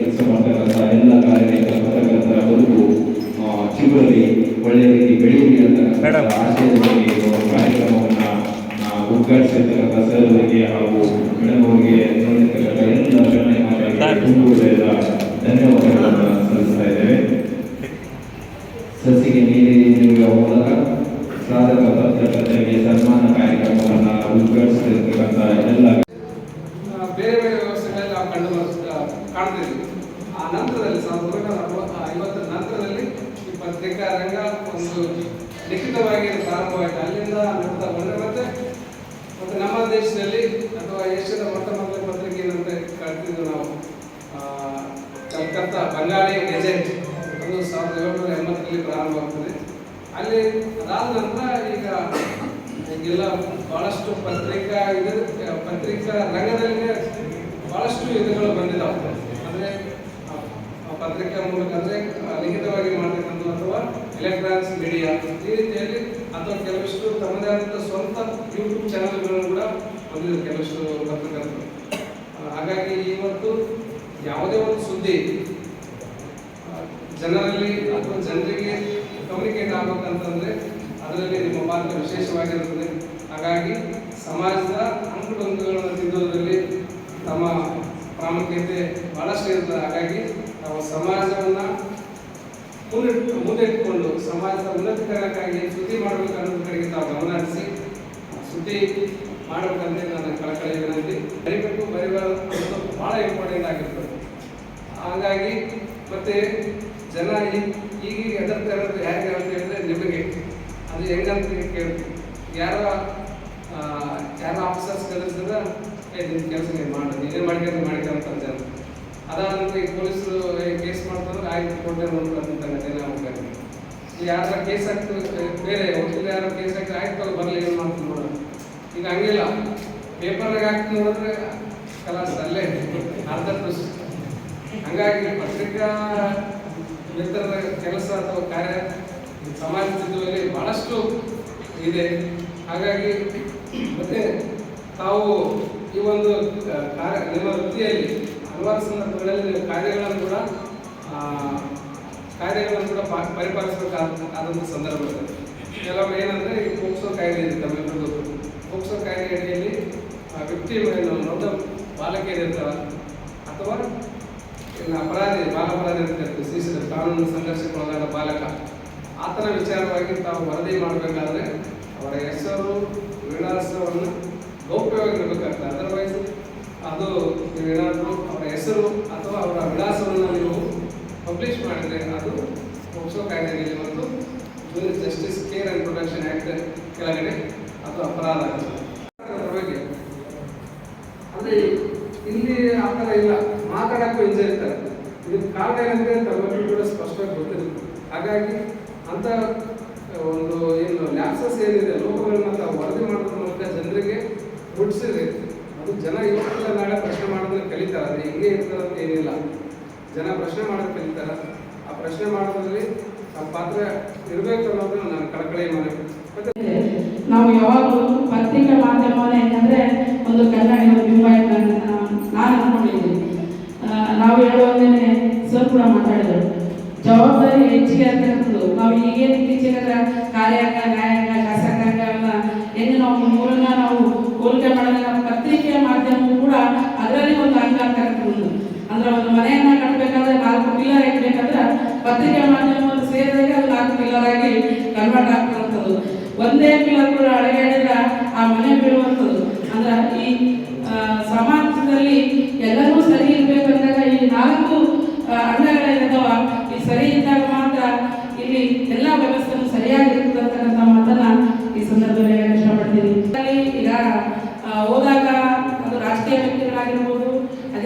ಕೆಲಸ ಮಾಡ್ತಕ್ಕಂಥ ಎಲ್ಲ ಕಾರ್ಯಕರ್ತರ ಪತ್ರಕರ್ತರ ಬದುಕು ಆ, ಚಿಗುರಲಿ ಒಳ್ಳೆಯ ರೀತಿ ಬೆಳೆಯಲಿ ಅಂತ ಆಶಯದಲ್ಲಿ ಕಾರ್ಯಕ್ರಮವನ್ನು ಉದ್ಘಾಟಿಸಿರ್ತಕ್ಕಂಥ ಸರ್ ಅವರಿಗೆ ಹಾಗೂ ಮೇಡಮ್ ಅವರಿಗೆ ನೋಡಿರ್ತಕ್ಕಂಥ ಎಲ್ಲ ಹೃದಯದ ಧನ್ಯವಾದಗಳನ್ನು ಸಲ್ಲಿಸ್ತಾ ಇದ್ದೇವೆ. ಸಸಿಗೆ ನೀಡಿ ನೀಡುವ ಮೂಲಕ ಸಾಧಕ ಪತ್ರಕರ್ತರಿಗೆ ಸನ್ಮಾನ ಕಾರ್ಯಕ್ರಮವನ್ನು ಉದ್ಘಾಟಿಸಿರ್ತಕ್ಕಂಥ ಎಲ್ಲ ಆ, ಬೇರೆ ಬೇರೆ ವ್ಯವಸ್ಥೆಗಳಲ್ಲಿ ನಾವು ಕಂಡು ಬರ್- ಆ, ಕಾಣ್ತಿದ್ವಿ ಆ ನಂತರದಲ್ಲಿ ಸಾವಿರದ ಒಂಬೈನೂರ ಅರವತ್ತ ಐವತ್ತರ ನಂತರದಲ್ಲಿ ಈ ಪತ್ರಿಕಾ ರಂಗ ಒಂದು ಲಿಖಿತವಾಗಿ ಪ್ರಾರಂಭವಾಯಿತು. ಅಲ್ಲಿಂದ ಬಂದರೆ ಮತ್ತೆ ಮತ್ತೆ ನಮ್ಮ ದೇಶದಲ್ಲಿ ಅಥವಾ ಏಷ್ಯಾದ ಮೊಟ್ಟ ಮೊದಲ ಪತ್ರಿಕೆ ಏನಂತ ಕಳ್ತಿದ್ದು ನಾವು ಕಲ್ಕತ್ತಾ ಬಂಗಾಳಿ ಗೆಜೆಟ್ ಅದು ಸಾವಿರದ ಏಳ್ನೂರ ಎಂಬತ್ತರಲ್ಲಿ ಪ್ರಾರಂಭವಾಗ್ತದೆ. ಅಲ್ಲಿ ಅದಾದ ನಂತರ ಈಗ ಈಗೆಲ್ಲ ಬಹಳಷ್ಟು ಪತ್ರಿಕಾ ಇದು, ಪತ್ರಿಕಾ ರಂಗದಲ್ಲಿ ಬಹಳಷ್ಟು ಇದುಗಳು ಬಂದಿದ್ದಾವೆ ಅಂದ್ರೆ ಆ, ಆ ಪತ್ರಿಕಾ ಮೂಲಕ ಅಂದ್ರೆ ಆ, ಲಿಖಿತವಾಗಿ ಮಾಡ್ತಕ್ಕಂಥ ಅಥವಾ ಎಲೆಕ್ಟ್ರಾನಿಕ್ಸ್ ಮೀಡಿಯಾ ಈ ರೀತಿಯಲ್ಲಿ ಅಥವಾ ಕೆಲವಷ್ಟು ತಮ್ಮದೇ ಆದಂಥ ಸ್ವಂತ ಯೂಟ್ಯೂಬ್ ಚಾನೆಲ್ಗಳನ್ನು ಕೂಡ ಹೊಂದಿದ್ದಾರೆ ಕೆಲವಷ್ಟು ಪತ್ರಕರ್ತರು ಹಾಗಾಗಿ ಇವತ್ತು ಯಾವುದೇ ಒಂದು ಸುದ್ದಿ ಜನರಲ್ಲಿ ಅಥವಾ ಜನರಿಗೆ ಕಮ್ಯುನಿಕೇಟ್ ಆಗ್ಬೇಕಂತಂದ್ರೆ ಅದರಲ್ಲಿ ನಿಮ್ಮ ಪಾತ್ರ ವಿಶೇಷವಾಗಿರುತ್ತದೆ. ಹಾಗಾಗಿ ಸಮಾಜದ ಅಂಕುಡೊಂಕುಗಳನ್ನು ತಿದ್ದುವುದರಲ್ಲಿ ತಮ್ಮ ಪ್ರಾಮುಖ್ಯತೆ ಬಹಳಷ್ಟು ಇರ್ತದೆ ಹಾಗಾಗಿ ನಾವು ಸಮಾಜವನ್ನ ಮುಂದಿಟ್ಟು ಮುಂದಿಟ್ಟುಕೊಂಡು ಸಮಾಜದ ಉನ್ನತೀಕರಣಕ್ಕಾಗಿ ಸುದ್ದಿ ಮಾಡಬೇಕು ಕಡೆಗೆ ತಾವು ಗಮನ ಹರಿಸಿ ಸುದ್ದಿ ಮಾಡಬೇಕಂದ್ರೆ ನನ್ನ ಕಳಕಳಿ ವಿನಂತಿ. ಬರಿಬೇಕು, ಬರಿಬಾರದು ಬಹಳ ಇಂಪಾರ್ಟೆಂಟ್ ಆಗಿರ್ತದೆ. ಹಾಗಾಗಿ ಮತ್ತೆ ಜನ ಈಗ ಹೆದರ್ತಾ ಇರೋದು ಯಾರಿಗೆ ಅಂತ ಹೇಳಿದ್ರೆ ನಿಮಗೆ. ಅದು ಹೆಂಗಂತ ಕೇಳ್ತೀವಿ ಯಾರ ಯಾರ ಆಫೀಸರ್ಸ್ ಕಲಿಸಿದ್ರೆ ನಿಮ್ಮ ಕೆಲಸ ನೀವು ಮಾಡಿ, ನೀನೇ ಮಾಡ್ಕೊಂಡು ಮಾಡ್ಕೊಂತ ಜನ ಅದಾದ ನಂತರ ಈ ಪೊಲೀಸರು ಕೇಸ್ ಮಾಡ್ತಾರೆ, ಆಯ್ತು, ಕೊಟ್ಟೆ ಜನ ಹೋಗ್ತಾರೆ ಈಗ ಯಾರ ಕೇಸ್ ಹಾಕ್ತಾರೆ ಬೇರೆ ವಕೀಲ ಯಾರ ಕೇಸ್ ಹಾಕಿ ಆಯ್ತು ಅದು ಬರಲಿ, ಏನು ಮಾಡ್ತಾರೆ ನೋಡೋಣ ಈಗ ಹಂಗಿಲ್ಲ. ಪೇಪರ್ನಾಗ ಹಾಕಿ ನೋಡಿದ್ರೆ, ಕಲಾಸ್ ಅಲ್ಲೇ ಅರ್ಧ ಪ್ರಶ್ನೆ ಹಂಗಾಗಿ ಪತ್ರಿಕಾ ಮಿತ್ರರ ಕೆಲಸ ಅಥವಾ ಕಾರ್ಯ ಸಮಾಜ ತಿದ್ದುವಲ್ಲಿ ಬಹಳಷ್ಟು ಇದೆ. ಹಾಗಾಗಿ ಮತ್ತೆ ತಾವು ಈ ಒಂದು ಕಾರ್ಯ ನಿಮ್ಮ ವೃತ್ತಿಯಲ್ಲಿ ಹಲವಾರು ಸಂದರ್ಭಗಳಲ್ಲಿ ಕಾರ್ಯಗಳನ್ನು ಕೂಡ ಕಾರ್ಯಗಳನ್ನು ಕೂಡ ಪಾ- ಪರಿಪಾಲಿಸಬೇಕಾದ ಆದಂಥ ಸಂದರ್ಭ ಇರ್ತದೆ ಕೆಲವು ಏನಂದ್ರೆ ಈ ಪೋಕ್ಸೋ ಕಾಯ್ದೆ ಇದೆ ತಮ್ಮೆಲ್ಲರಿಗೂ ಪೋಕ್ಸೋ ಕಾಯ್ದೆ ಅಡಿಯಲ್ಲಿ ವ್ಯಕ್ತಿ ನೊಂದ ಬಾಲಕಿಯರು ಇರ್ತಾರ, ಅಥವಾ ಇನ್ನು ಅಪರಾಧಿ ಬಾಲ ಅಪರಾಧಿ ಇರ್ತಾರೆ ಶಿಶು ಕಾನೂನು ಸಂಘರ್ಷಕ್ಕೆ ಒಳಗಾದ ಬಾಲಕ. ಆತನ ವಿಚಾರವಾಗಿ ತಾವು ವರದಿ ಮಾಡಬೇಕಾದ್ರೆ ಅವರ ಹೆಸರು, ವಿಳಾಸವನ್ನು ಗೌಪ್ಯವಾಗಿರಬೇಕಾಗ್ತದೆ. ಅದರ್ವೈಸ್ ಅದು ಅವರ ಹೆಸರು ಅಥವಾ ಅವರ ವಿಳಾಸವನ್ನು ನೀವು ಪಬ್ಲಿಷ್ ಮಾಡಿದ್ರೆ ಅದು ಪೋಕ್ಸೋ ಕಾಯ್ದೆಯಲ್ಲಿ ಮತ್ತು junior justice care and protection act ಕೆಳಗಡೆ ಅದು ಅಪರಾಧ ಬಗ್ಗೆ ಅಂದ್ರೆ ಇಲ್ಲಿ ಆ ಥರ ಇಲ್ಲ. ಮಾತಾಡೋಕ್ಕೂ ಹಿಂಜೆ ಇರ್ತಾರೆ. ಇದಕ್ಕೆ ಕಾರಣ ಏನಂದ್ರೆ ತಮ್ಮಲ್ಲಿ ಕೂಡ ಸ್ಪಷ್ಟವಾಗಿ ಗೊತ್ತಿರುತ್ತೆ. ಹಾಗಾಗಿ ಅಂತ ಒಂದು ಏನು ಲ್ಯಾಪ್ಸಸ್ ಏನಿದೆ, ಲೋಪಗಳನ್ನ ವರದಿ ಮಾಡೋದ್ರ ಮೂಲಕ ಜನರಿಗೆ ಮುಟ್ಟಿಸಿದ್ರೆ ಅದು ಜನ ಇವತ್ತಿಲ್ಲ ನಾಳೆ ಪ್ರಶ್ನೆ ಮಾಡೋದನ್ನ ಕಲಿತಾರೆ, ಅಂದರೆ ಹಿಂಗೆ ಇರ್ತಾರೆ ಅಂತ ಏನಿಲ್ಲ. ಜನ ಪ್ರಶ್ನೆ ಮಾಡೋದು ಕಲಿತಾರೆ. ಆ ಪ್ರಶ್ನೆ ಮಾಡೋದ್ರಲ್ಲಿ ಆ ಪಾತ್ರ ಇರಬೇಕು ಅನ್ನೋದನ್ನ ನಾನು ಕಳಕಳಿ ಮತ್ತೆ ನಾವು ಯಾವಾಗಲೂ ಪತ್ರಿಕೆ ಮಾಧ್ಯಮವನ್ನ ಏನಂದ್ರೆ ಒಂದು ಕನ್ನಡಿ ಒಂದು ಬಿಂಬ ನಾನು ಅನ್ಕೊಂಡಿದ್ದೀನಿ. ನಾವು ಹೇಳುವಾಗಲೇ ಸರ್ ಕೂಡ ಮಾತಾಡಿದರು. ಜವಾಬ್ದಾರಿ ಹೆಚ್ಚಿಗೆ ಅಂತ ನಾವು ಈಗೇನು ಇತ್ತೀಚೆಗೆ ಕಾರ್ಯಾಂಗ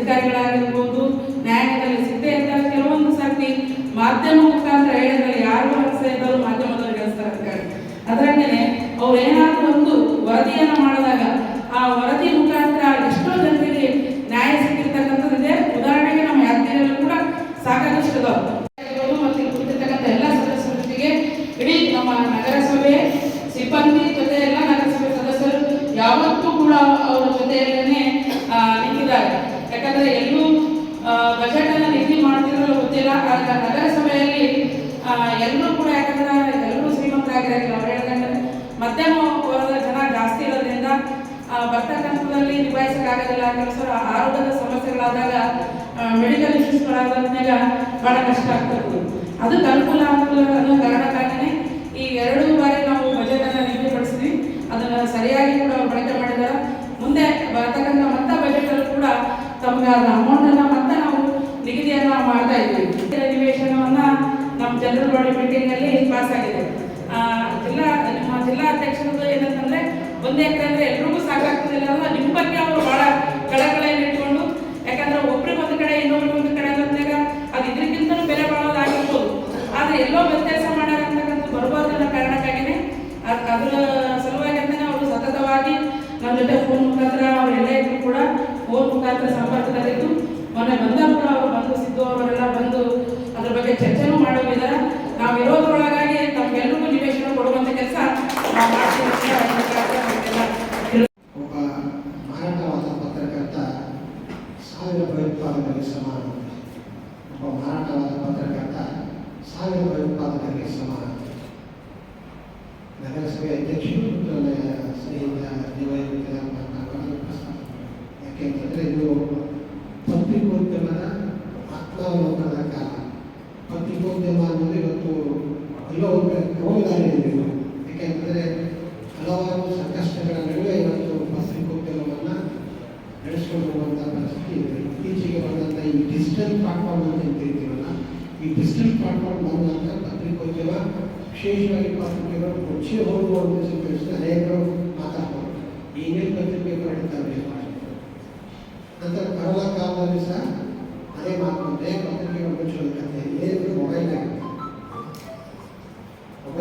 ಅಧಿಕಾರಿಗಳಾಗಿರ್ಬೋದು ಮಧ್ಯಮ ವರ್ಗದ ಜನ ಜಾಸ್ತಿ ಇರೋದ್ರಿಂದ ಆ, ಬರ್ತಕ್ಕಂಥದ್ದಲ್ಲಿ ನಿಭಾಯಿಸಕ್ಕಾಗೋದಿಲ್ಲ. ಕೆಲಸ ಆರೋಗ್ಯದ ಸಮಸ್ಯೆಗಳಾದಾಗ ಮೆಡಿಕಲ್ ಇಶ್ಯೂಸ್ಗಳಾದಾಗ ಬಹಳ ಕಷ್ಟ ಆಗ್ತಿರ್ತದೆ ಅದಕ್ಕೆ ಅನುಕೂಲ ಅನುಕೂಲ ಅನ್ನೋ ಈ ಎರಡು ಬಾರಿ ನಾವು ಬಜೆಟ್ ಅನ್ನು ನಿಗದಿಪಡಿಸಿದ್ವಿ. ಅದನ್ನು ಸರಿಯಾಗಿ ಕೂಡ ಬಳಕೆ ಮಾಡಿದ ಮುಂದೆ ಬರ್ತಕ್ಕಂಥ ಮತ್ತ ಬಜೆಟ್ ಕೂಡ ತಮಗೆ ಅದ ಅಮೌಂಟ್ ಮತ್ತೆ ನಾವು ನಿಗದಿಯನ್ನ ಮಾಡ್ತಾ ಇದ್ವಿ. ಅಧಿವೇಶನವನ್ನ ನಮ್ಮ ಜನರಲ್ ಬಾಡಿ ಮೀಟಿಂಗ್ ಪಾಸ್ ಆಗಿದೆ. ಜಿಲ್ಲಾ ಜಿಲ್ಲಾ ಏನಂತಂದ್ರೆ, ಒಂದು ಎಕರೆ ಅಂದ್ರೆ ಎಲ್ರಿಗೂ ಸಾಕಾಗ್ತದಿಲ್ಲ ಅಂದ್ರೆ ನಿಮ್ಮ ಬಗ್ಗೆ ಅವರು ಬಹಳ ಕಳಕಳೆಯನ್ನು ಇಟ್ಕೊಂಡು, ಯಾಕಂದ್ರೆ ಒಬ್ರಿಗೆ ಒಂದು ಕಡೆ ಇನ್ನೊಬ್ರಿಗೆ ಒಂದು ಕಡೆ ಅಂದಾಗ ಅದು ಇದಕ್ಕಿಂತಲೂ ಬೆಲೆ ಬಾಳೋದಾಗಿರ್ಬೋದು ಆದ್ರೆ ಎಲ್ಲೋ ವ್ಯತ್ಯಾಸ ಮಾಡ್ಯಾರ ಅಂತಕ್ಕಂಥ ಬರಬಾರ್ದು ಅನ್ನೋ ಕಾರಣಕ್ಕಾಗಿನೇ ಅದ್- ಅದ್ರ ಸಲುವಾಗಿ ಅಂತಾನೆ ಅವರು ಸತತವಾಗಿ ನಮ್ಮ ಜೊತೆ ಫೋನ್ ಮುಖಾಂತರ ಅವರೆಲ್ಲ ಇದ್ರು ಕೂಡ ಫೋನ್ ಮುಖಾಂತರ ಸಂಪರ್ಕದಲ್ಲಿದ್ದು ಮೊನ್ನೆ ಬಂದಾಗ ಕೂಡ ಅವರು ಬಂದು ಸಿದ್ದು ಅವರೆಲ್ಲ ಬಂದು ಅದ್ರ ಬಗ್ಗೆ ಚರ್ಚೆನೂ ಮಾಡೋಗಿದ್ದಾರೆ ನಾವು Thank you so.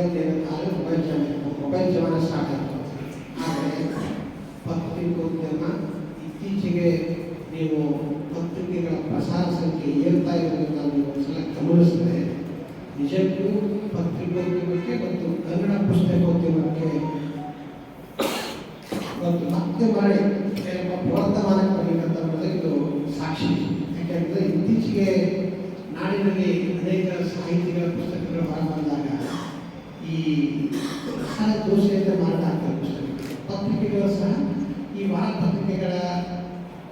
ಮೊಬೈಲ್ ಏನಾದ್ರೆ ಮೊಬೈಲ್ ಜಮಾನೆ ಮೊಬೈಲ್ ಜಮಾನೆ ಸ್ಟಾರ್ಟ್ ಆಯಿತು ಆದರೆ ಪತ್ರಿಕೋದ್ಯಮ ಇತ್ತೀಚೆಗೆ ನೀವು ಪತ್ರಿಕೆಗಳ ಪ್ರಸಾರ ಸಂಖ್ಯೆ ಏರ್ತಾ ಇರೋದನ್ನ ನೀವು ಒಂದ್ಸಲ ಗಮನಿಸಿದ್ರೆ ನಿಜಕ್ಕೂ ಪತ್ರಿಕೋದ್ಯಮಕ್ಕೆ ಮತ್ತು ಕನ್ನಡ ಪುಸ್ತಕೋದ್ಯಮಕ್ಕೆ ಇವತ್ತು ಮತ್ತೆ ಮಾಡಿ ಏನಪ್ಪ ಪ್ರವರ್ತಮಾನಕ್ಕೆ ಬರಬೇಕಂತ ಅನ್ನೋದು ಇದು ಸಾಕ್ಷಿ ಯಾಕೆಂದರೆ ಇತ್ತೀಚೆಗೆ ನಾಡಿನಲ್ಲಿ ಅನೇಕ ಸಾಹಿತಿಗಳ ಪುಸ್ತಕಗಳು ಹೊರ ಬಂದಾಗ ಈ ಸಹ ದೋಷೆಯಿಂದ ಮಾರಾಟ ಆಗ್ತವೆ ಪುಸ್ತಕಗಳು ಪತ್ರಿಕೆಗಳು ಸಹ ಈ ವಾರ ಪತ್ರಿಕೆಗಳ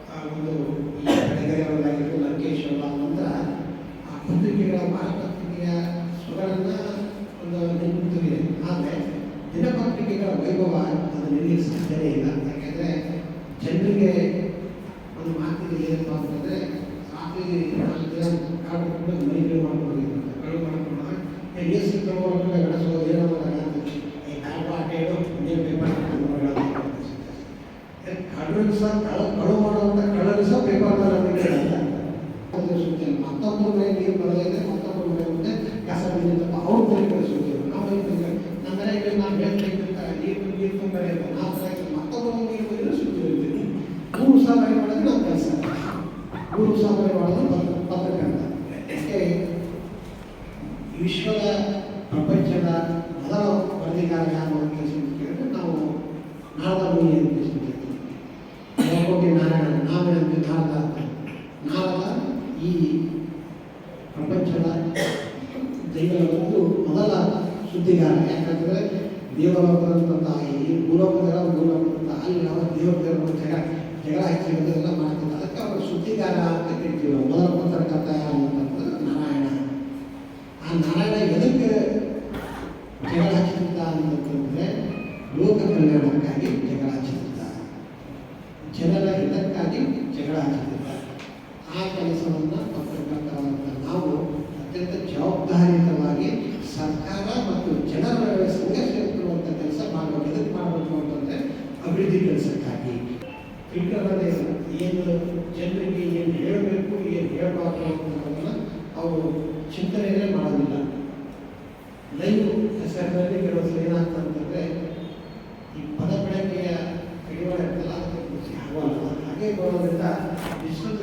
ಆ, ಒಂದು ಈ ಕಡೆಗರೆಯವರಾಗಿದ್ದು ಲಂಕೇಶ್ವರ ನಂತರ ಆ ಪತ್ರಿಕೆಗಳ ವಾರ ಪತ್ರಿಕೆಯ ಸ್ವರಗಳನ್ನು ಒಂದು ನಿಂತಿದೆ ಆದರೆ ದಿನಪತ್ರಿಕೆಗಳ ವೈಭವ ಅದು ನಿಲ್ಲಿಗೆ ಸಾಧ್ಯನೇ ಇಲ್ಲ. ಯಾಕೆಂದರೆ ಜನರಿಗೆ ಒಂದು ಮಾತಿಗೆ ಏನಪ್ಪ ಅಂತಂದರೆ ರಾತ್ರಿ ನಾಲ್ಕು ದಿನ ಕಾಡ್ಕೊಂಡು ಮೈಗಳು ಮಾಡ್ಕೊಂಡು ಹೋಗಿರ್ತಾರೆ. ಕಳು ಮಾಡ್ಕೊಂಡು ಏ, ನೀರು ತಗೊಂಡು ನಡೆಸೋ ಏನೋ ಈ ಕಾಡು ಆಟ ಹೇಳು ಪೇಪರ್ ಕಳ್ಳರು ಸಹ ಕಳ 解决了题 verdad, y estoy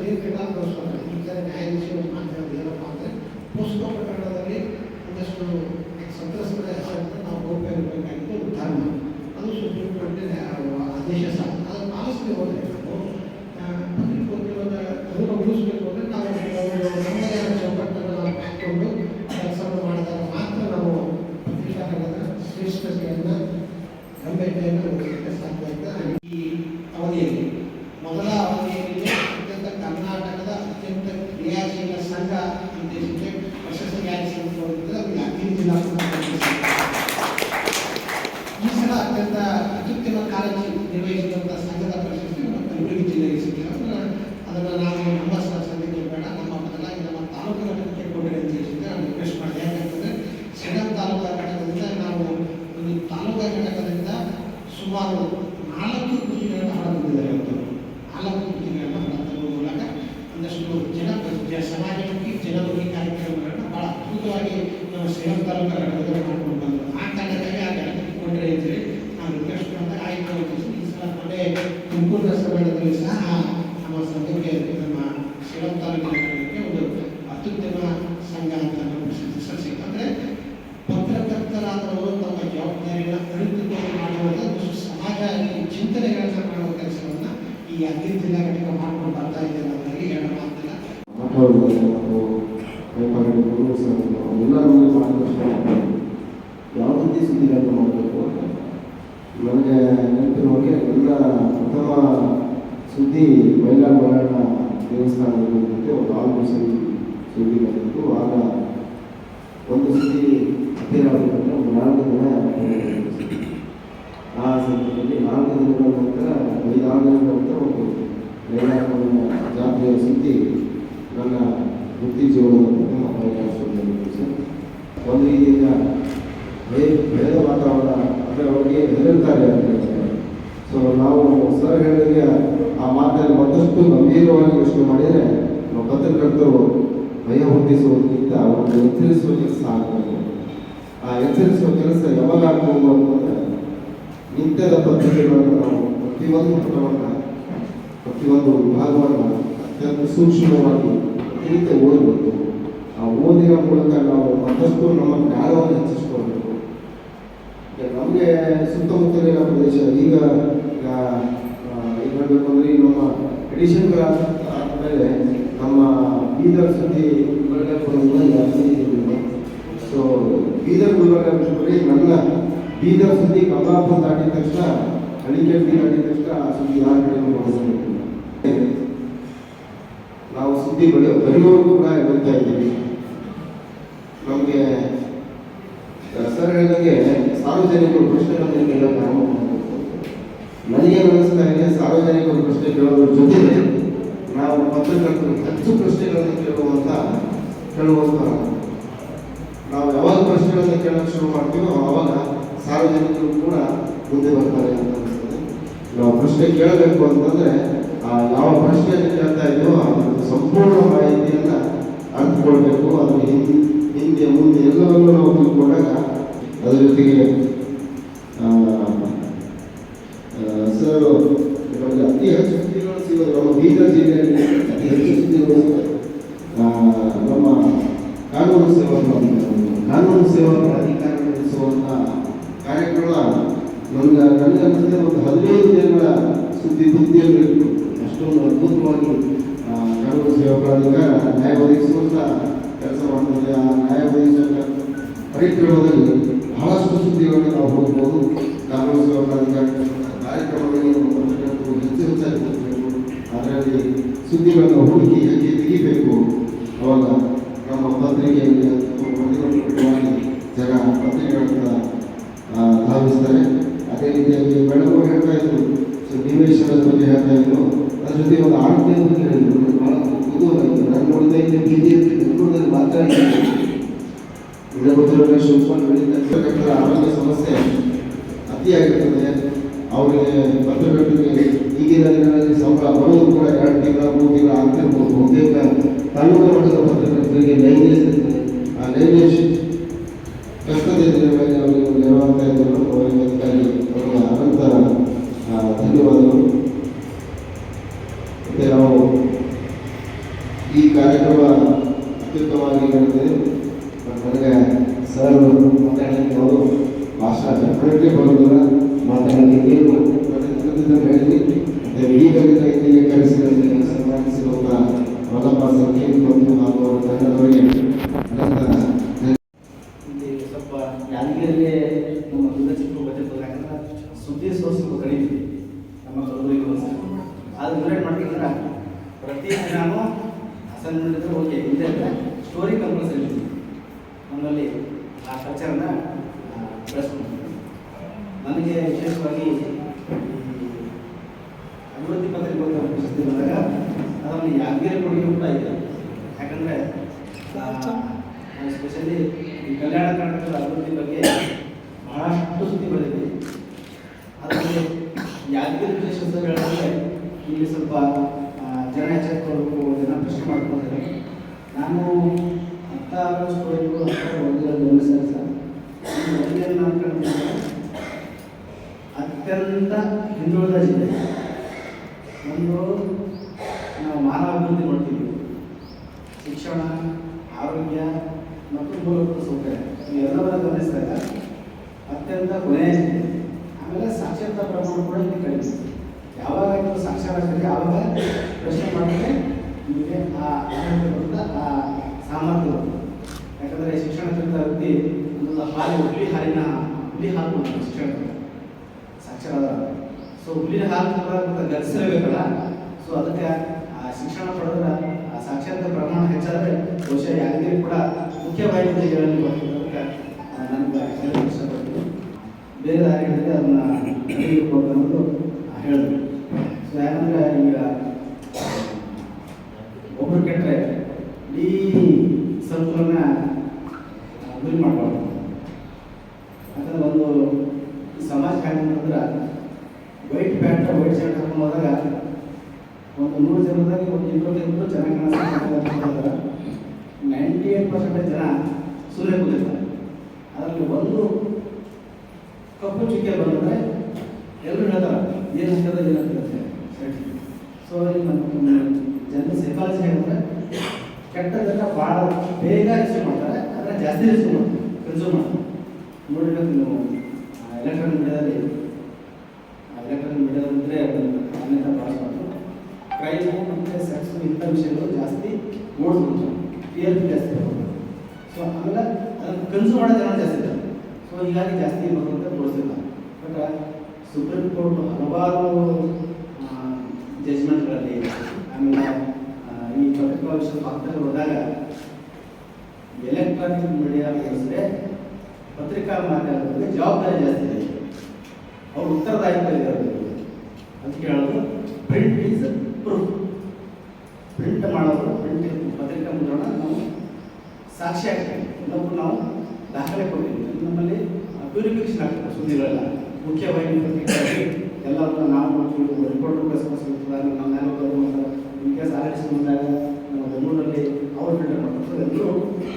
ತುಮಕೂರು ಸಮ್ಮೇಳನದಲ್ಲಿ ಸಹ ನಮ್ಮ ಸಂಘಕ್ಕೆ ನಮ್ಮ ಶ್ರೀರಂಗ ತಾಲೂಕಿನ ಒಂದು ಅತ್ಯುತ್ತಮ ಸಂಘ ಅಂತ ಸಲ್ಲಿಸಿತ್ತು ಅಂದರೆ ಪತ್ರಕರ್ತರಾದವರು ತಮ್ಮ ಜವಾಬ್ದಾರಿಯನ್ನು ಅರಿತುಕೊಂಡು ಮಾಡುವಂಥ ಸಮಾಜ ಚಿಂತನೆಗಳನ್ನು ಮಾಡುವ ಕೆಲಸವನ್ನು ಈ ಅಗ್ನಿ ಜಿಲ್ಲಾ ಘಟಕ ಮಾಡ್ಕೊಂಡು ಬರ್ತಾ ಇದೆ ಅನ್ನೋದಾಗಿ ಎರಡು ಮಾತನ್ನ ಮಾತಾಡೋದು ಮತ್ತು ಬೇಕಾಗಿರೋದು ಸರ್ ಎಲ್ಲರೂ ಮಾರ್ಗದರ್ಶನ ಮಾಡ್ತಾರೆ ಯಾವ ರೀತಿ ಸುದ್ದಿಗಳನ್ನು ಮಾಡಬೇಕು ಅಂತ ನನಗೆ ನೆನಪಿರುವಾಗೆ ಎಲ್ಲ ಪ್ರಥಮ ಸುದ್ದಿ ಮೈಲಾರ ಮಲಯಾಳ ದೇವಸ್ಥಾನದಲ್ಲಿ ಬಂದಿತ್ತು ಒಂದು ಆಲ್ಮೋಸ್ಟ್ ಬಂದಿತ್ತು ಆಗ ಒಂದು ಸತಿ ಅಪೇರ್ ಆಗಬೇಕಂದ್ರೆ ಒಂದು ನಾಲ್ಕು ದಿನ ಆ ಸಂದರ್ಭದಲ್ಲಿ ನಾಲ್ಕು ದಿನಗಳ ನಂತರ, ಐದಾರು ದಿನಗಳ ನಂತರ ಒಂದು ಮೈಲಾರ ಜಾತ್ರೆಯ ಸುದ್ದಿ ನನ್ನ ವೃತ್ತಿ ಜೀವನದ ಪ್ರಯಾಸವಾಗಿತ್ತು ಸರ್. ಒಂದು ರೀತಿಯಿಂದ ಭಯದ ವಾತಾವರಣ, ಅಂದರೆ ಅವರಿಗೆ ಹೆದರ್ತಾರೆ ಅಂತ ಹೇಳ್ತಾರೆ. ಸೊ ನಾವು ಸರ್ ಹೇಳಿದ್ರೆ ಆ ಮಾತನ್ನು ಮತ್ತಷ್ಟು ಗಂಭೀರವಾಗಿ ಯೋಚನೆ ಮಾಡಿದರೆ ನಾವು ಪತ್ರಕರ್ತರು ಭಯ ಹುಟ್ಟಿಸುವುದಕ್ಕಿಂತ ಅವರನ್ನು ಎಚ್ಚರಿಸುವ ಕೆಲಸ ಆಗಬೇಕು ಆ ಎಚ್ಚರಿಸುವ ಕೆಲಸ ಯಾವಾಗ ಆಗ್ಬೋದು ಅಂತಂದರೆ ನಿತ್ಯದ ಪದ್ಧತಿಗಳನ್ನು ನಾವು ಪ್ರತಿಯೊಂದು ಪುಟವನ್ನು ಪ್ರತಿಯೊಂದು ವಿಭಾಗವನ್ನು ಅತ್ಯಂತ ಸೂಕ್ಷ್ಮವಾಗಿ ಪ್ರತಿನಿತ್ಯ ಓದಬೇಕು ಆ ಓದಿನ ಮೂಲಕ ನಾವು ಮತ್ತಷ್ಟು ನಮ್ಮ ಜ್ಞಾನವನ್ನು ಹೆಚ್ಚಿಸ್ಕೊಳ್ಬೇಕು. ನಮಗೆ ಸುತ್ತಮುತ್ತಲಿನ ಪ್ರದೇಶ, ಈಗ ಏನು ಹೇಳಬೇಕು ಅಂದರೆ ನಮ್ಮ ಎಡಿಷನ್ಗಳ ಆದಮೇಲೆ ನಮ್ಮ ಬೀದರ್ ಕೊಡೋದ್ರಿಂದ ಜಾಸ್ತಿ ಸೊ ಬೀದರ್ ಗುಲ್ಬರ್ಗ ಬಿಟ್ಟರೆ ನನ್ನ ಬೀದರ್ ಸುದ್ದಿ ಕಮಲಾಪುರ ದಾಟಿದ ತಕ್ಷಣ ಅಡಿಕೆಟ್ಟಿ ದಾಟಿದ ತಕ್ಷಣ ಆ ಸುದ್ದಿ ಯಾರ ನಾವು ಸುದ್ದಿ ಬರೆಯೋ ಬರೆಯೋರು ಕೂಡ ಹೇಳ್ತಾ ಇದ್ದೀವಿ. ನಮಗೆ ಸರ್ ಹೇಳಿದಂಗೆ ಸಾರ್ವಜನಿಕರು ಪ್ರಶ್ನೆಗಳನ್ನು ಕೇಳೋದು ನನಗೆ ಅನಿಸ್ತಾ ಇದೆ ಸಾರ್ವಜನಿಕರು ಪ್ರಶ್ನೆ ಕೇಳೋದ್ರ ಜೊತೆಗೆ ನಾವು ಪತ್ರಕರ್ತರು ಹೆಚ್ಚು ಪ್ರಶ್ನೆಗಳನ್ನು ಕೇಳುವಂತ ಕೇಳುವಂತ ನಾವು ಯಾವಾಗ ಪ್ರಶ್ನೆಗಳನ್ನು ಕೇಳೋಕೆ ಶುರು ಮಾಡ್ತೀವೋ ಆವಾಗ ಸಾರ್ವಜನಿಕರು ಕೂಡ ಮುಂದೆ ಬರ್ತಾರೆ ಅಂತ ಅನಿಸ್ತದೆ ನಾವು ಪ್ರಶ್ನೆ ಕೇಳಬೇಕು ಅಂತಂದ್ರೆ ಯಾವ ಪ್ರಶ್ನೆಯನ್ನು ಕೇಳ್ತಾ ಇದೆಯೋ ಅದರ ಸಂಪೂರ್ಣ ಮಾಹಿತಿಯನ್ನು ಅರ್ಥಕೊಳ್ಬೇಕು ಅದರ ಹಿಂದೆ ಹಿಂದೆ, ಮುಂದೆ ಎಲ್ಲವನ್ನೂ ನಾವು ತಿಳ್ಕೊಂಡಾಗ ಅದರ ಜೊತೆಗೆ ಸರ್, ನಮಗೆ ಅತಿ ಹೆಚ್ಚು ಸಿಗೋದು ನಮ್ಮ ಬೀದರ್ ಜಿಲ್ಲೆಯಲ್ಲಿ ಸುದ್ದಿ ಸುದ್ದಿಯಲ್ಲಿ ಅಷ್ಟೊಂದು ಅದ್ಭುತವಾಗಿ ಕಾನೂನು ಸೇವಾ ಪ್ರಾಧಿಕಾರ ನ್ಯಾಯ ಒದಗಿಸುವಂಥ ಕೆಲಸ ಮಾಡ್ತದೆ ಆ ನ್ಯಾಯ ಒದಗಿಸುವಂಥ ಪರಿಕ್ರಮದಲ್ಲಿ ಬಹಳಷ್ಟು ಸುದ್ದಿಗಳನ್ನು ನಾವು ಹೋಗ್ಬೋದು ಕಾನೂನು ಸೇವಾ ಪ್ರಾಧಿಕಾರ ಕಾರ್ಯಕ್ರಮಗಳಿಗೆ ಪತ್ರಕರ್ತರು ಹೆಚ್ಚು ಹೆಚ್ಚಾಗಿ ಅದರಲ್ಲಿ ಸುದ್ದಿಗಳನ್ನು ಹುಡುಕಿ ಹೇಗೆ ತೆಗಿಬೇಕು. ಅವಾಗ ನಮ್ಮ ಪತ್ರಿಕೆಯಲ್ಲಿ ಅಥವಾ ಪ್ರತಿಭಟನೆಗಾಗಿ ಜನ ಪತ್ರಿಕೆಗಳ ಧಾವಿಸ್ತಾರೆ. ಅದೇ ರೀತಿಯಲ್ಲಿ ಬೆಳಕು ಹೇಳ್ತಾ ಇದ್ರು. ನಿವೇಶನದ ಬಗ್ಗೆ ಹೇಳ್ತಾ ಇದ್ರು. ಅದ್ರ ಜೊತೆ ಒಂದು ಆರೋಗ್ಯ ಬಗ್ಗೆ ಹೇಳಿದ್ರು. ಬಹಳ ಕುತೂಹಲ ಇತ್ತು ನಾನು ನೋಡಿದ ಇಲ್ಲಿ ಬೀದಿ ಬೆಂಗಳೂರಲ್ಲಿ ಮಾತ್ರ ಇದೆ. ಇದೇ ಗೊತ್ತಿರೋ ಶಿವಕುಮಾರ್ ಬೆಳೀತಾ ಆರೋಗ್ಯ ಸಮಸ್ಯೆ ಅತಿಯಾಗಿರ್ತದೆ. ಅವರಿಗೆ ಪತ್ರಕರ್ತರಿಗೆ ಈಗಿನ ದಿನಗಳಲ್ಲಿ ಸಂಬಳ ಬರೋದು ಕೂಡ ಎರಡು ತಿಂಗಳ, ಮೂರು ತಿಂಗಳ ಆಗ್ತಿರ್ಬೋದು. ಬಹುತೇಕ ತಾಲೂಕು ಮಟ್ಟದ ಪತ್ರಕರ್ತರಿಗೆ ನೈವೇದ್ಯ ಆ ಲೈನೇಜ್ ಈ ಕಾರ್ಯಕ್ರಮ ಅತ್ಯುತ್ತಮವಾಗಿ ನಡೆದಿದೆ. ಮತ್ತು ನನಗೆ ಸರ್ ಮಾತಾಡಲಿಕ್ಕೆ ಅವರು ಭಾಷಾ ಡೆಫಿನೆಟ್ಲಿ ಬರೋದಿಲ್ಲ ಮಾತಾಡಲಿಕ್ಕೆ ಏನು ಹೇಳಿದ್ವಿ ನನಗೆ ವಿಶೇಷವಾಗಿ ಅಭಿವೃದ್ಧಿ ಪತ್ರಿಕೆ ಬಗ್ಗೆ ಪ್ರಶಸ್ತಿ ಬಂದಾಗ ಅದರಲ್ಲಿ ಯಾದಗಿರಿ ಕೊಡುಗೆ ಕೂಡ ಇದೆ ಯಾಕಂದರೆ ಎಸ್ಪೆಷಲಿ ಈ ಕಲ್ಯಾಣ ಕರ್ನಾಟಕದ ಅಭಿವೃದ್ಧಿ ಬಗ್ಗೆ ಬಹಳಷ್ಟು ಸುದ್ದಿ ಬಂದಿದೆ. ಅದರಲ್ಲಿ ಯಾದಗಿರಿ ವಿಶೇಷ ಅಂತ ಹೇಳಿದ್ರೆ ಇಲ್ಲಿ ಸ್ವಲ್ಪ ಜನ ಎಚ್ಚರಿಕೊಳ್ಬೇಕು ಜನ ಪ್ರಶ್ನೆ ಮಾಡ್ಕೊಂಡಿದ್ದಾರೆ ನಾನು ಹತ್ತಾರು ಆಗಸ್ಟ್ವರೆಗೂ ಹತ್ತಾರು ಗಮನಿಸಿದೆ ಸರ್ ವರದಿಯನ್ನು ನಾನು ಕಂಡಿದ್ದೇನೆ ಅತ್ಯಂತ ಹಿಂದುಳಿದ ಜಿಲ್ಲೆ ಒಂದು, ನಾವು ಮಾನವ ಅಭಿವೃದ್ಧಿ ನೋಡ್ತೀವಿ. ಶಿಕ್ಷಣ, ಆರೋಗ್ಯ ಮತ್ತು ಮೂಲಭೂತ ಸೌಕರ್ಯ. ಇವೆಲ್ಲವನ್ನ ಗಮನಿಸಿದಾಗ ಅತ್ಯಂತ ಕೊನೆಯ ಆಮೇಲೆ ಸಾಕ್ಷರತಾ ಪ್ರಮಾಣ ಕೂಡ ಇಲ್ಲಿ ಕಡಿಮೆ ಯಾವಾಗ ನೀವು ಸಾಕ್ಷರತೆ ಆವಾಗ ಪ್ರಶ್ನೆ ಮಾಡಿದ್ರೆ ನಿಮಗೆ ಆ ಆರೋಗ್ಯ ಬರುತ್ತಾ ಆ ಸಾಮರ್ಥ್ಯ ಯಾಕಂದರೆ ಶಿಕ್ಷಣ ಕಲಿತ ವ್ಯಕ್ತಿ ಹಾಲು ಹುಲಿ ಹಾಲಿನ, ಹುಲಿ ಹಾಲು ಶಿಕ್ಷಣ ಸಾಕ್ಷರದ ಸೊ ಹುಲಿನ ಹಾಲು ಕೊಡೋದಂತ ಗತಿಸಿರಬೇಕಲ್ಲ ಸೊ ಅದಕ್ಕೆ ಆ ಶಿಕ್ಷಣ ಪಡೆದ್ರೆ ಆ ಸಾಕ್ಷರತೆ ಪ್ರಮಾಣ ಹೆಚ್ಚಾದರೆ ಬಹುಶಃ ಯಾರಿಗೆ ಕೂಡ ಮುಖ್ಯವಾಗಿ ಹೇಳಲು ಬರ್ತದೆ ಅದಕ್ಕೆ ಹೇಳಕ್ಕೆ ಇಷ್ಟಪಡ್ತೀನಿ ಬೇರೆ ದಾರಿ ಹೇಳಿದ್ರೆ ಅದನ್ನ ನಡೆಯಬೇಕು ಅನ್ನೋದು ಹೇಳಿದ್ರು ಸೊ ಯಾಕಂದ್ರೆ ಈಗ ಒಬ್ರು ಕೆಟ್ಟರೆ ಇಡೀ ಸಂಕುಲನ ಗುರಿ ಮಾಡಬಾರ್ದು ಯಾಕಂದ್ರೆ ಒಂದು ಈ ಸಮಾಜ ಹೆಂಗಂದ್ರೆ ವೈಟ್ ಪ್ಯಾಂಟ್ ವೈಟ್ ಶರ್ಟ್ ಹಾಕೊಂಡು ಹೋದಾಗ ಒಂದು ನೂರು ಜನದಾಗ ಒಂದು ಇಬ್ಬರು ಜನರು ಚೆನ್ನಾಗಿ ಕಾಣಿಸ್ತಾರೆ ನೈಂಟಿ ಏಟ್ ಪರ್ಸೆಂಟೇಜ್ ಜನ ಸುಮ್ಮನೆ ಕೂತಿರ್ತಾರೆ ಅದರಲ್ಲಿ ಒಂದು ಕಪ್ಪು ಚುಕ್ಕೆ ಬಂದರೆ ಎಲ್ಲರೂ ಹೇಳ್ತಾರೆ ಏನು ಆಗ್ತದೆ ಏನು ಆಗ್ತದೆ ಶರ್ಟ್ ಸೊ ನಮ್ಮ ಜನ ಸೈಕಾಲಜಿ ಹೇಳಿದ್ರೆ ಕೆಟ್ಟದನ್ನ ಭಾಳ ಬೇಗ ರಿಸೀವ್ ಮಾಡ್ತಾರೆ ಆದರೆ ಜಾಸ್ತಿ ಮಾಡ್ತಾರೆ ಕನ್ಸ್ಯೂಮ್ ಮಾಡ್ತಾರೆ ನೋಡಿರ್ಬೇಕು ನೀವು ಎಲೆಕ್ಟ್ರಾನಿಕ್ ಮೀಡಿಯಾದಲ್ಲಿ ಎಲೆಕ್ಟ್ರಾನಿಕ್ ಮೀಡಿಯಾದಂದ್ರೆ ಅನ್ಯತಾ ಭಾಷೆ ಕ್ರೈಮು ಮತ್ತು ಸೆಕ್ಸ್ ಇಂಥ ವಿಷಯಗಳು ಜಾಸ್ತಿ ನೋಡ್ಬೋದು ಟಿ ಆರ್ ಪಿ ಜಾಸ್ತಿ ಸೊ ಆಮೇಲೆ ಅದನ್ನು ಕನ್ಸ್ಯೂಮ್ ಮಾಡೋ ಜನ ಜಾಸ್ತಿ ಇದ್ದಾರೆ ಸೊ ಹೀಗಾಗಿ ಜಾಸ್ತಿ ಬರುವಂತ ತೋರಿಸಿಲ್ಲ. ಬಟ್ ಸುಪ್ರೀಂ ಕೋರ್ಟ್ ಹಲವಾರು ಜಜ್ಮೆಂಟ್ಗಳಲ್ಲಿ ಆಮೇಲೆ ಈ ಪರ್ಟಿಕ್ಯುಲರ್ ವಿಷಯ ಹೋದಾಗ ಎಲೆಕ್ಟ್ರಾನಿಕ್ ಮೀಡಿಯಾ ವ್ಯವಸ್ಥೆ ಪತ್ರಿಕಾ ಮಾಧ್ಯಮದಲ್ಲಿ ಜವಾಬ್ದಾರಿ ಜಾಸ್ತಿ ಇದೆ. ಅವ್ರು ಉತ್ತರದಾಯಿತ್ವ ಇದೆ ಅಂತ ಹೇಳೋದು ಪ್ರಿಂಟ್ ಈಸ್ ಪ್ರೂಫ್ ಪ್ರಿಂಟ್ ಮಾಡೋದು ಪ್ರಿಂಟ್ ಪತ್ರಿಕಾ ಮುದ್ರಣ ನಾವು ಸಾಕ್ಷಿ ಆಗ್ತೀವಿ. ನಾವು ದಾಖಲೆ ಕೊಡ್ತೀವಿ. ನಮ್ಮಲ್ಲಿ ಪ್ಯೂರಿಫಿಕೇಶನ್ ಆಗ್ತದೆ ಸುದ್ದಿಗಳೆಲ್ಲ ಮುಖ್ಯವಾಗಿ ಎಲ್ಲರನ್ನ ನಾವು ಮಾಡ್ತೀವಿ ಕಳಿಸ್ಕೊಂಡು ನಮ್ಮ ಮಾಡ್ತಾರೆ ಇನ್ ಕೇಸ್ ಆರ್ ನಮ್ಮ ಬೆಂಗಳೂರಲ್ಲಿ ಅವ್ರು ಫಿಲ್ಟರ್ ಮಾಡ್ತಾರೆ. ಎಲ್ಲರೂ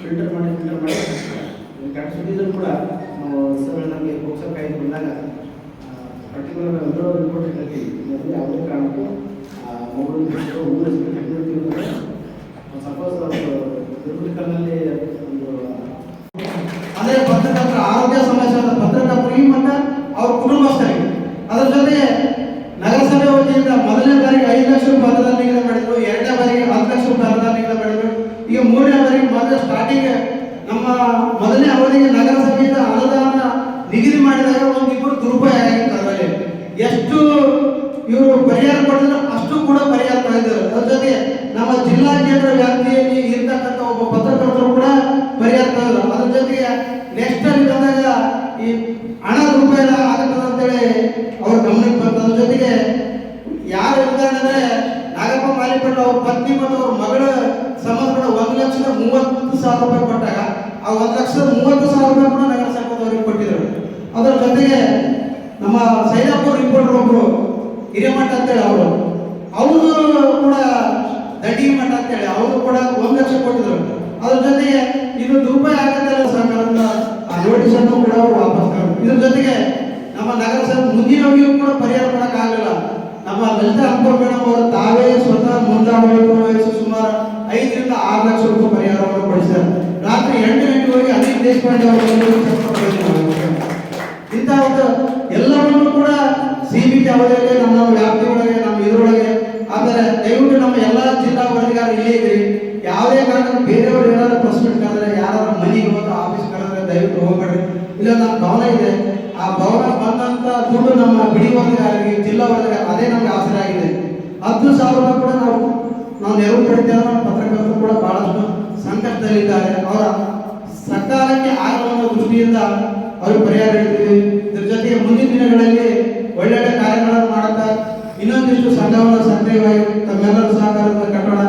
ಫಿಲ್ಟರ್ ಮಾಡಿ ಫಿಲ್ಟರ್ ಮಾಡಿ ಕರೆಕ್ಟ್ ಸುದ್ದಿದ್ರು ಕೂಡ ನಾವು ಸರ್ ನಮಗೆ ಪೋಕ್ಸೋ ಕಾಯ್ದೆ ಬಂದಾಗ ಪರ್ಟಿಕ್ಯುಲರ್ ಎಲ್ಲರೂ ರಿಪೋರ್ಟ್ ಇಲ್ಲಾಂದ್ರೆ ಯಾವುದೇ ಕಾರಣಕ್ಕೂ ಮೊಬೈಲ್ ಸಪೋಸ್ನಲ್ಲಿ ಒಂದು, ಅದೇ ಪತ್ರಕರ್ತರ ಆರೋಗ್ಯ ಸಮಸ್ಯೆ ಆದ ಪತ್ರಕರ್ತರಿಗೆ ಮತ್ತು ಅವ್ರ ಕುಟುಂಬಸ್ಥರಿಗೆ. ಅದರ ಜೊತೆಗೆ ನಗರಸಭೆ ವತಿಯಿಂದ ಮೊದಲನೇ ಬಾರಿಗೆ ಐದು ಲಕ್ಷ ರೂಪಾಯಿ ಮಾಡಿದ್ರು. ಎರಡನೇ ಮೊದಲನೇ ಅವಧಿಗೆ ನಗರಸಭೆಯಿಂದ ಅನುದಾನ ನಿಗದಿ ಮಾಡಿದಾಗ ಒಂದು ಇಬ್ಬರು ದುರುಪಯೋಗ ಆಗಿತ್ತು ಎಷ್ಟು ಇವರು ಪರಿಹಾರ ಪಡೆದ್ರು ಅಷ್ಟು ಕೂಡ ಪರಿಹಾರ ಪಡೆದಿದ್ದಾರೆ ಅದ್ರ ಜೊತೆಗೆ ನಮ್ಮ ಜಿಲ್ಲಾ ಕೇಂದ್ರ ವ್ಯಾಪ್ತಿಯಲ್ಲಿ ಇರ್ತಕ್ಕಂಥ ಒಬ್ಬ ಪತ್ರಕರ್ತರು ಕೂಡ ಪರಿಹಾರ ಪಡೆದರು ಅದ್ರ ಜೊತೆಗೆ ನೆಕ್ಸ್ಟ್ ಅಲ್ಲಿ ಬಂದಾಗ ಈ ಹಣ ರೂಪಾಯಿ ಆಗುತ್ತದೆ ಅಂತೇಳಿ ಅವ್ರ ಗಮನಕ್ಕೆ ಬಂತು. ಅದ್ರ ಜೊತೆಗೆ ಯಾರು ಇರ್ತಾರೆ ಅಂದ್ರೆ ನಾಗಪ್ಪ ಮಾಲಿಪಟ್ಟ ಅವ್ರ ಪತ್ನಿ ಮತ್ತು ಅವ್ರ ಮಗಳ ಸಂಬಂಧಪಟ್ಟ ಒಂದು ಲಕ್ಷದ ಮೂವತ್ತು ಸಾವಿರ ರೂಪಾಯಿ ಕೊಟ್ಟಾಗ ಒಂದು ಲಕ್ಷದ ಮೂವತ್ತು ಸಾವಿರ ರೂಪಾಯಿ ಕೂಡ ನಗರ ಸಂಘದವರಿಗೆ ಕೊಟ್ಟಿದ್ರು. ಅದರ ಜೊತೆಗೆ ನಮ್ಮ ಸೈದಾಪುರ ರಿಪೋರ್ಟರ್ ಒಬ್ಬರು ಹಿರೇಮಠ ಅಂತೇಳಿ ಅವರು ಅವರು ಕೂಡ ದಡ್ಡಿ ಮಠ ಅಂತೇಳಿ ಅವರು ಕೂಡ ಒಂದು ಲಕ್ಷ ಕೊಟ್ಟಿದ್ರು. ಅದ್ರ ಜೊತೆಗೆ ಇದು ದುರುಪಯೋಗ ಆಗತ್ತೆ ಸರ್ಕಾರದಿಂದ ಆ ನೋಟಿಸ್ ಅನ್ನು ಕೂಡ ಅವರು ವಾಪಸ್ ಇದ್ರ ಜೊತೆಗೆ ನಮ್ಮ ನಗರಸಭೆ ಮುಂದಿನವರಿಗೂ ಕೂಡ ಪರಿಹಾರ ಕೊಡಕ್ ಆಗಲಿಲ್ಲ. ನಮ್ಮ ಲಲಿತಾ ಮೇಡಮ್ ಅವರು ತಾವೇ ಸ್ವತಃ ಮುಂದಾಗಬೇಕು ವಹಿಸಿ ಸುಮಾರು ಐದರಿಂದ ಆರು ಲಕ್ಷ ರೂಪಾಯಿ ಪರಿಹಾರವನ್ನು ಕೊಡಿಸಿದ್ದಾರೆ. ರಾತ್ರಿ ಎಂಟು ಗಂಟೆವರೆಗೆ ಅನೇಕ ದೇಶಪಾಂಡೆ ಅವರು ಒಂದು ಎಲ್ಲವನ್ನು ಕೂಡ ಸಿಬಿಟಿ ಅವಧಿಯಲ್ಲಿ ನಮ್ಮ ನಮ್ಮ ವ್ಯಾಪ್ತಿ ಒಳಗೆ, ನಮ್ಮ ಇದರೊಳಗೆ ಆದರೆ ದಯವಿಟ್ಟು ನಮ್ಮ ಎಲ್ಲ ಜಿಲ್ಲಾ ವರದಿಗಾರರು ಇಲ್ಲೇ ಇದ್ರಿ. ಯಾವುದೇ ಕಾರಣಕ್ಕೂ ಬೇರೆಯವರು ಏನಾದ್ರು ಮೀಟ್ ಕರೆದ್ರೆ, ಯಾರಾದ್ರೂ ಮನೆಗೆ ಹೋದ್ರೆ ಆಫೀಸ್ ಕರೆದ್ರೆ ದಯವಿಟ್ಟು ಹೋಗ್ಬೇಡ್ರಿ. ಇಲ್ಲ ನಮ್ಮ ಭವನ ಇದೆ. ಆ ಭವನ ಬಂದಂತ ದುಡ್ಡು ನಮ್ಮ ಬಿಡಿ ವರದಿಗಾರರಿಗೆ, ಜಿಲ್ಲಾ ವರ್ಗ ಅದೇ ನಮ್ಗೆ ಆಸರೆ ಆಗಿದೆ. ಹತ್ತು ಸಾವಿರ ಕೂಡ ನಾವು ನಾವು ನೆರವು ಪಡಿತೇವೆ ಪತ್ರಕರ್ತರು ಕೂಡ ಬಹಳಷ್ಟು ಸಂಕಟದಲ್ಲಿದ್ದಾರೆ. ಅವರ ಸರ್ಕಾರಕ್ಕೆ ಆಗುವ ದೃಷ್ಟಿಯಿಂದ ಅವರು ಪರಿಹಾರ ಇಡ್ತೀವಿ ಇದ್ರ ಜೊತೆಗೆ ಮುಂದಿನ ದಿನಗಳಲ್ಲಿ ಒಳ್ಳೊಳ್ಳೆ ಕಾರ್ಯಗಳನ್ನು ಮಾಡುತ್ತಾ ಇನ್ನೊಂದಿಷ್ಟು ಸಂಘವನ್ನು ಸಕ್ರಿಯವಾಗಿ ತಮ್ಮೆಲ್ಲರ ಸಹಕಾರದಿಂದ ಕಟ್ಟೋಣ.